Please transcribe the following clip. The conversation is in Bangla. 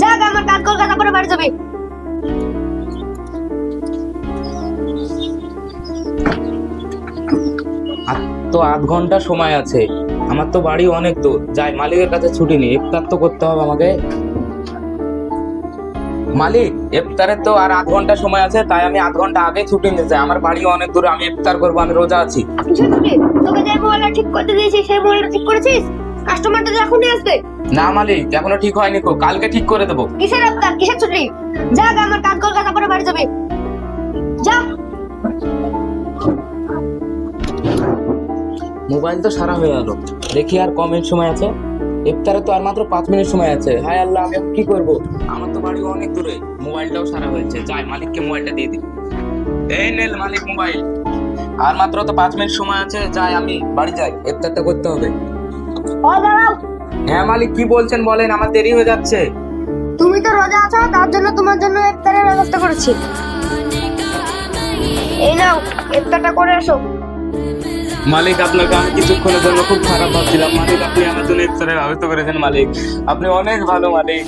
যাক আমার কাজ কলকাতা পরে বাড়ি যাবে। আর তো আধ ঘণ্টা সময় আছে। আমার তো বাড়ি অনেক দূর। যাই মালিকের কাছে ছুটি নেই ইফতার তো করতে হবে আমাকে। মালিক ইফতারের তো আর আধ ঘণ্টা সময় আছে তাই আমি আধ ঘণ্টা আগে ছুটি নিতে চাই। আমার বাড়ি অনেক দূরে আমি ইফতার করব আমি রোজা আছি। তোকে যে মোবাইলটা ঠিক করতে দিয়েছি সেই মোবাইলটা ঠিক করেছিস? কাস্টমারটা যে এখনই আসবে না মালিক এখনও ঠিক হয়নি কো কালকে ঠিক করে দেবো। কিসের আপনার কিসের ছুটি? যাক আমার কাজ কলকাতা পরে বাড়ি যাবে। যা। মোবাইল তো সারা হয়ে গেল। দেখি আর কমেন্ট সময় আছে? ইফতারে তো আর মাত্র পাঁচ মিনিট সময় আছে। হায় আল্লাহ আমি কি করব? আমার তো বাড়ি অনেক দূরে। মোবাইলটাও সারা হয়েছে। যাই মালিককে মোবাইলটা দিয়ে দিই। এই নেল মালিক মোবাইল। আর মাত্র তো পাঁচ মিনিট সময় আছে। যাই আমি বাড়ি যাই। ইফতারটা করতে হবে। ও দাঁড়াও। হ্যাঁ মালিক কি বলছেন বলেন? আমার দেরি হয়ে যাচ্ছে। তুমি তো রোজা আছো তার জন্য তোমার জন্য ইফতারের ব্যবস্থা করেছি। এই নাও ইফতারটা করে এসো। মালিক আপনার আমি কিছুক্ষণের জন্য খুব খারাপ ভাবছিলাম। মালিক আপনি আমার জন্য ইফতারের ব্যবস্থা করেছেন মালিক। আপনি অনেক ভালো মালিক।